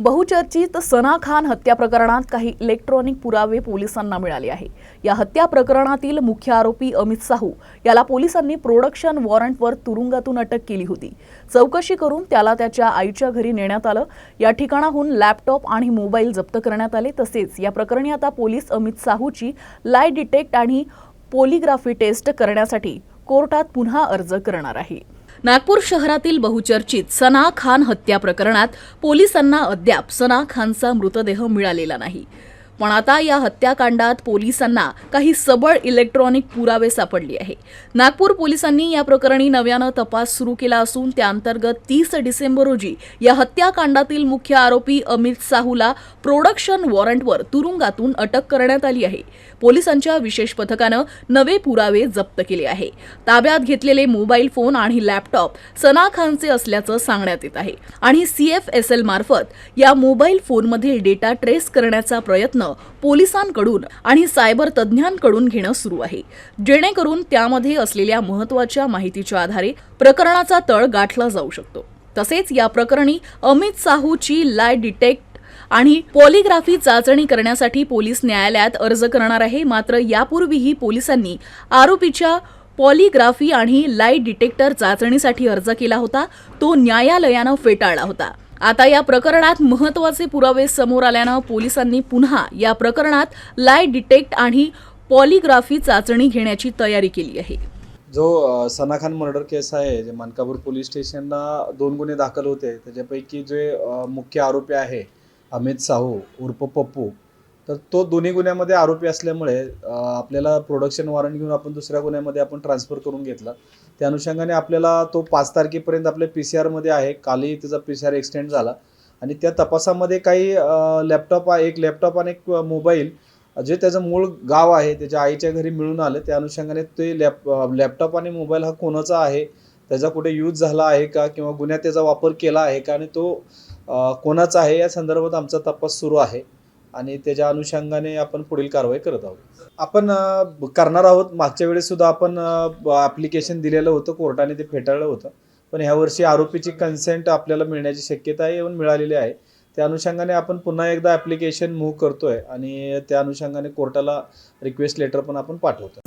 बहुचर्चित सना खान हत्या प्रकरणात काही इलेक्ट्रॉनिक पुरावे पोलिसांना मिळाले आहे. या हत्या प्रकरणातील मुख्य आरोपी अमित साहू याला पोलिसांनी प्रोडक्शन वॉरंटवर तुरुंगातून अटक केली होती. चौकशी करून त्याला त्याच्या आईच्या घरी नेण्यात आलं. या ठिकाणाहून लॅपटॉप आणि मोबाईल जप्त करण्यात आले. तसेच या प्रकरणी आता पोलीस अमित साहूची लाय डिटेक्ट आणि पोलिग्राफी टेस्ट करण्यासाठी कोर्टात पुन्हा अर्ज करणार आहे. नागपूर शहरातील बहुचर्चित सना खान हत्या प्रकरणात पोलिसांना अद्याप सना खानचा मृतदेह मिळालेला नाही. पण आता या हत्याकांडात पोलिसांना काही सबळ इलेक्ट्रॉनिक पुरावे सापडले आहे नागपूर पोलिसांनी या प्रकरणी नव्यानं तपास सुरू केला असून त्याअंतर्गत तीस डिसेंबर रोजी या हत्याकांडातील मुख्य आरोपी अमित साहूला प्रोडक्शन वॉरंटवर तुरुंगातून अटक करण्यात आली आहे. पोलिसांच्या विशेष पथकानं नवे पुरावे जप्त केले आहे. ताब्यात घेतलेले मोबाईल फोन आणि लॅपटॉप सना खानचे असल्याचं सांगण्यात येत आहे. आणि सीएफएसएल मार्फत या मोबाईल फोनमधील डेटा ट्रेस करण्याचा प्रयत्न पोलिसांकडून आणि सायबर तज्ज्ञांकडून घेणं सुरू आहे. जेणेकरून त्यामध्ये असलेल्या महत्त्वाच्या माहितीच्या आधारे प्रकरणाचा तळ गाठला जाऊ शकतो. तसेच या प्रकरणी अमित साहूची लाय डिटेक्ट आणि पॉलिग्राफी चाचणी करण्यासाठी पोलीस न्यायालयात अर्ज करणार आहे. मात्र यापूर्वीही पोलिसांनी आरोपीच्या पॉलिग्राफी आणि लाइट डिटेक्टर चाचणीसाठी अर्ज केला होता. तो न्यायालयानं फेटाळला होता. आता या प्रकरणात महत्त्वाचे पुरावे समोर आल्यानं पोलिसांनी पुन्हा या प्रकरणात लाय डिटेक्ट आणि पॉलिग्राफी चाचणी घेण्याची तयारी केली आहे. जो सना खान मर्डर केस आहे जे मानकापूर पोलीस स्टेशनला दोन गुन्हे दाखल होते त्याच्यापैकी जे मुख्य आरोपी आहे अमित साहू उर्फ पप्पू तर तो दोन्ही गुन्ह्यामध्ये आरोपी असल्यामुळे आपल्याला प्रोडक्शन वॉरंट घेऊन आपण दुसऱ्या गुन्ह्यामध्ये आपण ट्रान्सफर करून घेतला. त्या अनुषंगाने आपल्याला तो पाच तारखेपर्यंत आपल्या पी सी आरमध्ये आहे. कालही त्याचा पी सी आर एक्सटेंड झाला. आणि त्या तपासामध्ये काही लॅपटॉप एक लॅपटॉप आणि एक मोबाईल जे त्याचं मूळ गाव आहे त्याच्या आईच्या घरी मिळून आलं. त्या अनुषंगाने ते लॅप लॅपटॉप आणि मोबाईल हा कोणाचा आहे त्याचा कुठे यूज झाला आहे का किंवा गुन्ह्यात त्याचा वापर केला आहे का आणि तो कोणाचा आहे या संदर्भात आमचा तपास सुरू आहे. आणि त्याच्या अनुषंगाने आपण पुढील कारवाई करत आहोत. आपण करणार आहोत. मागच्या वेळेस सुद्धा आपण ॲप्लिकेशन दिलेलं होतं. कोर्टाने ते फेटाळलं होतं. पण ह्यावर्षी आरोपीची कन्सेंट आपल्याला मिळण्याची शक्यता आहे येऊन मिळालेली आहे. त्या अनुषंगाने आपण पुन्हा एकदा ॲप्लिकेशन मूव्ह करतोय आणि त्या अनुषंगाने कोर्टाला रिक्वेस्ट लेटर पण आपण पाठवतो